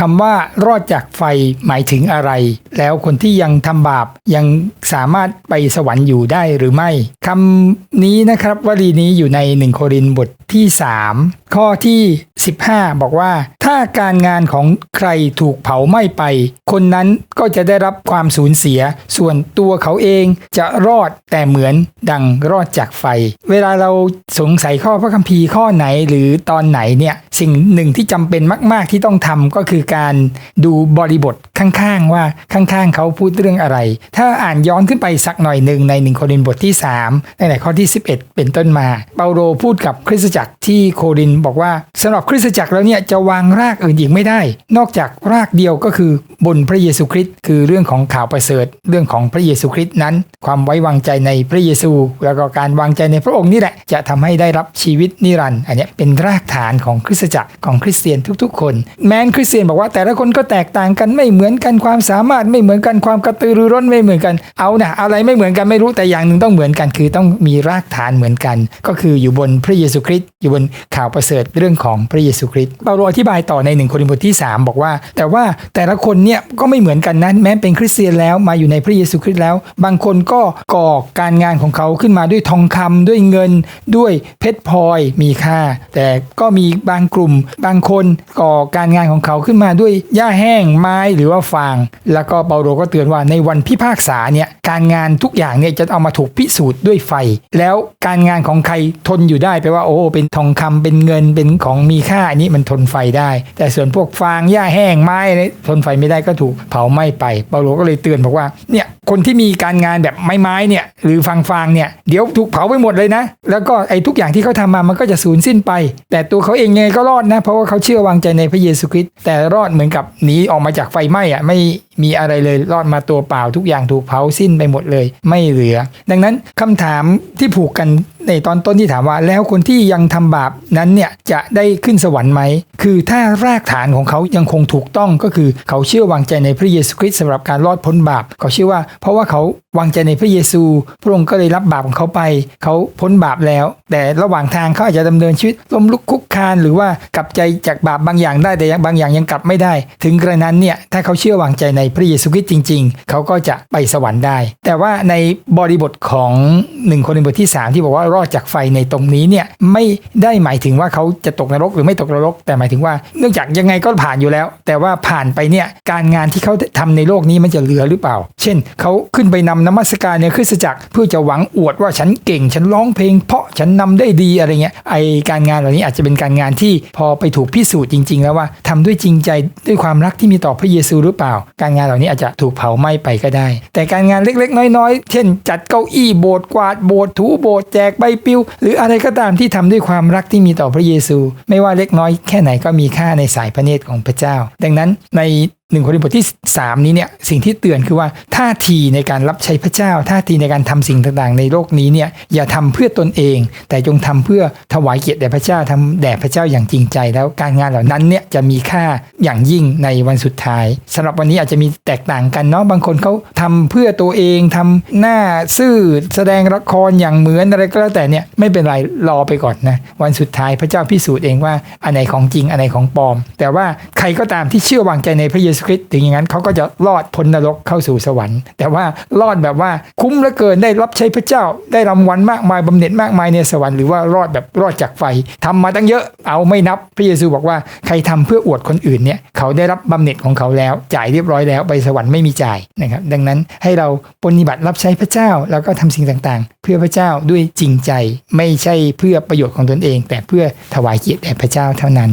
คำว่ารอดจากไฟหมายถึงอะไร แล้วคนที่ยังทำบาปยังสามารถไปสวรรค์อยู่ได้หรือไม่คำนี้นะครับวลีนี้อยู่ในหนึ่งโครินบทที่ 3 ข้อที่ 15 บอกว่า ถ้าการงานของใครถูกเผาไหม้ไป คนนั้นก็จะได้รับความสูญเสีย ส่วนตัวเขาเองจะรอดแต่เหมือนดังรอดจากไฟ เวลาเราสงสัยข้อพระคัมภีร์ข้อไหนหรือตอนไหนเนี่ยสิ่งหนึ่งที่จำเป็นมาก ๆ ที่ต้องทำก็คือการดูบริบท ข้างๆว่าข้างๆเขาพูดเรื่องอะไร ถ้าอ่านย้อนขึ้นไปสักหน่อยหนึ่งในหนึ่งโครินบทที่3ตั้งแต่ข้อที่ 11 เป็นต้นมา เปาโลพูดกับคริสตจักรที่โครินบอกว่าสำหรับคริสตจักรแล้วเนี่ยจะวางรากอื่นอีกไม่ได้ นอกจากรากเดียวก็คือบนพระเยซูคริสต์คือเรื่องของข่าวประเสริฐ เรื่องของพระเยซูคริสต์นั้น ความไว้วางใจในพระเยซู แล้วก็การวางใจในพระองค์นี่แหละ จะทำให้ได้รับชีวิตนิรันดร์อันนี้เป็นรากฐานของคริสตจักรของคริสเตียนทุกๆ คน แม้นคริสเตียนบอกว่าแต่ละคนก็แตกต่างกันไม่เหมือนอนกันความสามารถไม่เหมือนกันความกระตือรือร้นไม่เหมือนกันเอานะอะไรไม่เหมือนกันไม่รู้แต่อย่างหนึ่งต้องเหมือนกัน คือต้องมีรากฐานเหมือนกัน ก็คืออยู่บนพระเยซูคริสต์อยู่บนข่าวประเสริฐเรื่องของพระเยซูคริสต์เปาโลอธิบายต่อในหนึ่งโครินธ์บทที่ 3 บอกว่า แต่ว่าแต่ละคนเนี่ยก็ไม่เหมือนกันนะแม้เป็นคริสเตียนแล้วมาอยู่ในพระเยซูคริสต์แล้ว บางคนก็ก่อการงานของเขาขึ้นมาด้วยทองคำด้วยเงินด้วยเพชรพลอยมีค่า แต่ก็มีบางกลุ่ม บางคนก่อการงานของเขาขึ้นมาด้วยหญ้าแห้งไม้หรือว่าฟาง แล้วก็เปาโลก็เตือนว่าในวันพิพากษาเนี่ยการงานทุกอย่างเนี่ยจะเอามาถูกพิสูจน์ด้วยไฟ แล้วการงานของใครทนอยู่ได้แปลว่าโอ้เป็นทองคำเป็นเงินเป็นของมีค่าอันนี้มันทนไฟได้ แต่ส่วนพวกฟางหญ้าแห้งไม้ทนไฟไม่ได้ก็ถูกเผาไหม้ไปเปาโลก็เลยเตือนบอกว่าเนี่ย คนที่มีการงานแบบไม้ๆเนี่ยหรือฟางฟางๆเนี่ยเดี๋ยวถูกเผาไปหมดเลยนะ แล้วก็ไอ้ทุกอย่างที่เขาทำมามันก็จะสูญสิ้นไป แต่ตัวเขาเองยังไงก็รอดนะ เพราะว่าเขาเชื่อวางใจในพระเยซูคริสต์แต่รอดเหมือนกับหนีออกมาจากไฟไหม้อะไม่มีอะไรเลยรอดมาตัวเปล่าทุกอย่างถูกเผาสิ้นไปหมดเลย ไม่เหลือ ดังนั้นคำถามที่ผูกกันในตอนต้นที่ถามว่า แล้วคนที่ยังทำบาปนั้นเนี่ยจะได้ขึ้นสวรรค์ไหม คือถ้ารากฐานของเขายังคงถูกต้องก็คือเขาเชื่อวางใจในพระเยซูคริสต์สำหรับการรอดพ้นบาป เขาเชื่อว่าเพราะว่าเขาวางใจในพระเยซู พระองค์ก็เลยรับบาปของเขาไป เขาพ้นบาปแล้ว แต่ระหว่างทางเขาอาจจะดำเนินชีวิตล้มลุกคลุกคลานหรือว่ากลับใจจากบาปบางอย่างได้แต่บางอย่างยังกลับไม่ได้ ถึงกระนั้นเนี่ยถ้าเขาเชื่อวางใจในพระเยซูคริสต์จริง ๆ เขาก็จะไปสวรรค์ได้ แต่ว่าในบริบทของหนึ่งคนในบทที่ 3 ที่บอกว่ารอดจากไฟในตรงนี้เนี่ยไม่ได้หมายถึงว่าเขาจะตกนรกหรือไม่ตกนรก แต่หมายถึงว่าเนื่องจากยังไงก็ผ่านอยู่แล้ว แต่ว่าผ่านไปเนี่ยการงานที่เขาทำในโลกนี้มันจะเหลือหรือเปล่า เช่น เขาขึ้นไปนำนมัสการในคริสตจักรเพื่อจะหวังอวดว่าฉันเก่ง ฉันร้องเพลง เพราะฉันนำได้ดีอะไรเงี้ยไอการงานเหล่านี้อาจจะเป็นการงานที่พอไปถูกพิสูจน์จริง ๆ แล้วว่าทำด้วยจริงใจด้วยความรักที่มีต่อพระเยซูหรือเปล่า การงานเหล่านี้อาจจะถูกเผาไหม้ไปก็ได้ แต่การงานเล็กๆ น้อยๆ เช่น จัดเก้าอี้โบสถ์กวาดโบสถ์ถูโบสถ์แจกใบปลิว หรืออะไรก็ตามที่ทำด้วยความรักที่มีต่อพระเยซู ไม่ว่าเล็กน้อยแค่ไหนก็มีค่าในสายพระเนตรของพระเจ้า ดังนั้นใน หนึ่งครินบทที่ 3 นี้เนี่ยสิ่งที่เตือนคือว่าท่าทีในการรับใช้พระเจ้า ท่าทีในการทำสิ่งต่างๆ ในโลกนี้เนี่ยอย่าทำเพื่อตนเอง แต่จงทำเพื่อถวายเกียรติแด่พระเจ้าทำแด่พระเจ้าอย่างจริงใจ แล้วการงานเหล่านั้นเนี่ยจะมีค่าอย่างยิ่งในวันสุดท้ายสำหรับวันนี้อาจจะมีแตกต่างกันเนาะบางคนเขาทำเพื่อตัวเองทำหน้าซื่อแสดงละครอย่างเหมือนอะไรก็แล้วแต่เนี่ยไม่เป็นไรรอไปก่อนนะวันสุดท้ายพระเจ้าพิสูจน์เองว่าอันไหนของจริงอันไหนของปลอม แต่ว่าใครก็ตามที่เชื่อวางใจในพระเยซูคริสต์ถึงอย่างนั้นเขาก็จะรอดพ้นนรกเข้าสู่สวรรค์ แต่ว่ารอดแบบว่าคุ้มเหลือเกินได้รับใช้พระเจ้า ได้รางวัลมากมายบำเหน็จมากมายในสวรรค์หรือว่ารอดแบบรอดจากไฟทำมาตั้งเยอะเอาไม่นับพระเยซูบอกว่าใครทำเพื่ออวดคนอื่นเนี่ยเขาได้รับบำเหน็จของเขาแล้ว จ่ายเรียบร้อยแล้วไปสวรรค์ไม่มีจ่ายนะครับดังนั้นให้เราปฏิบัติรับใช้พระเจ้าแล้วก็ทำสิ่งต่างๆ เพื่อพระเจ้าด้วยจริงใจ ไม่ใช่เพื่อประโยชน์ของตนเอง แต่เพื่อถวายเกียรติแด่พระเจ้าเท่านั้น